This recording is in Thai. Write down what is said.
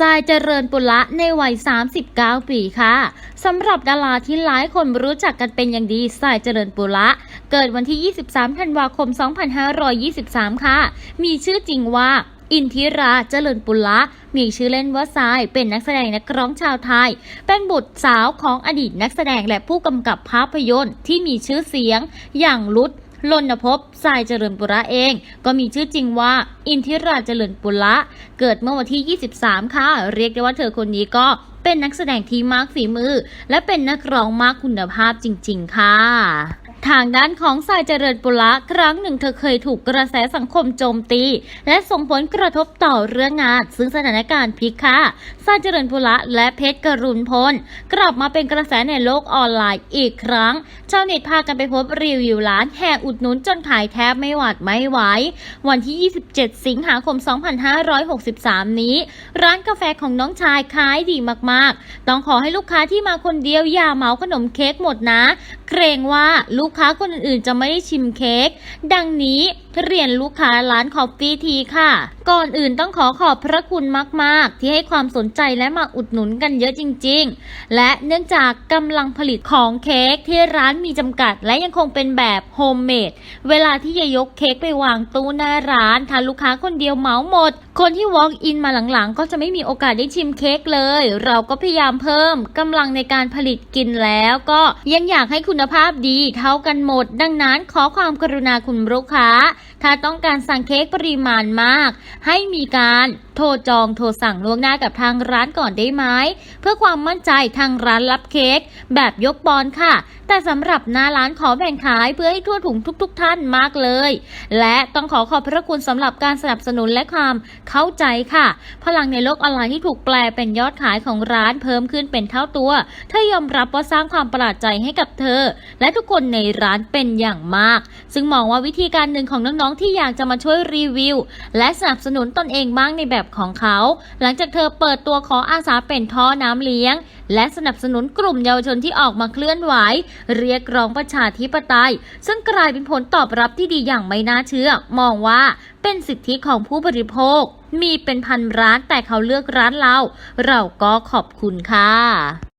ทรายเจริญปุระในวัย 39 ปีค่ะสำหรับดาราที่หลายคนรู้จักกันเป็นอย่างดีทรายเจริญปุระเกิดวันที่ 23 ธันวาคม 2523 ค่ะ มีชื่อจริงว่าอินทิราเจริญปุระมีชื่อเล่นว่าทราย เป็นนักแสดงนักร้องชาวไทย เป็นบุตรสาวของอดีตนักแสดงและผู้กำกับภาพยนตร์ที่มีชื่อเสียงอย่างรุด ลนภพสายเจริญปุระเอง ก็มีชื่อจริงว่า อินทิราเจริญปุระ เกิดเมื่อวันที่ 23 ค่ะ เรียกได้ว่าเธอคนนี้ก็เป็นนักแสดงที่มากฝีมือ และเป็นนักร้องมากคุณภาพจริง ๆ ค่ะ ทางด้านของสายเจริญปุระครั้งหนึ่งเธอเคยถูกกระแสสังคมโจมตี และส่งผลกระทบต่อเรื่องงาน ซึ่งสถานการณ์พิกค่ะสายเจริญปุระและเพชรกรุณพล กลับมาเป็นกระแสในโลกออนไลน์อีกครั้ง ชาวเน็ตพากันไปพบรีวิวร้านแห่อุดหนุนจนขายแทบไม่หวัดไม่ไหววันที่ 27 สิงหาคม 2563 นี้ ร้านกาแฟของน้องชายขายดีมากๆ ต้องขอให้ลูกค้าที่มาคนเดียวอย่าเหมาขนมเค้กหมดนะ เกรงว่าลูกกค้าคนอื่นๆ จะไม่ได้ชิมเค้ก ดังนี้เรียนลูกค้าร้านคอฟฟี่ทีค่ะ ก่อนอื่นต้องขอขอบพระคุณมาก ๆ ที่ให้ความสนใจและมาอุดหนุนกันเยอะจริง ๆ และเนื่องจากกำลังผลิตของเค้กที่ร้านมีจำกัด และยังคงเป็นแบบโฮมเมดเวลาที่จะยกเค้กไปวางตู้หน้าร้านถ้าลูกค้าคนเดียวเหมาหมด คนที่ walk in มาหลัง ๆ ก็จะไม่มีโอกาสได้ชิมเค้กเลย เราก็พยายามเพิ่มกำลังในการผลิตกินแล้วก็ยังอยากให้คุณภาพดีเท่ากันหมด ดังนั้นขอความกรุณาคุณลูกค้า ถ้าต้องการสั่งเค้กปริมาณมากให้มีการ โทรจองโทรสั่งล่วงหน้ากับทางร้านก่อนได้ไหมเพื่อความมั่นใจทางร้านรับเค้กแบบยกบอลค่ะ แต่สำหรับหน้าร้านขอแบ่งขายเพื่อให้ทั่วถึงทุกๆท่านมากเลย และต้องขอขอบพระคุณสำหรับการสนับสนุนและความเข้าใจค่ะ พลังในโลกออนไลน์ที่ถูกแปลเป็นยอดขายของร้านเพิ่มขึ้นเป็นเท่าตัวเธอยอมรับว่าสร้างความประหลาดใจให้กับเธอ และทุกคนในร้านเป็นอย่างมาก ซึ่งมองว่าวิธีการหนึ่งของน้องๆที่อยากจะมาช่วยรีวิว และสนับสนุนตนเองบ้างในแบบของเขา หลังจากเธอเปิดตัวขออาสาเป็นท่อน้ำเลี้ยง และสนับสนุนกลุ่มเยาวชนที่ออกมาเคลื่อนไหว เรียกร้องประชาธิปไตย ซึ่งกลายเป็นผลตอบรับที่ดีอย่างไม่น่าเชื่อ มองว่าเป็นสิทธิของผู้บริโภค มีเป็นพันร้านแต่เขาเลือกร้านเรา เราก็ขอบคุณค่ะ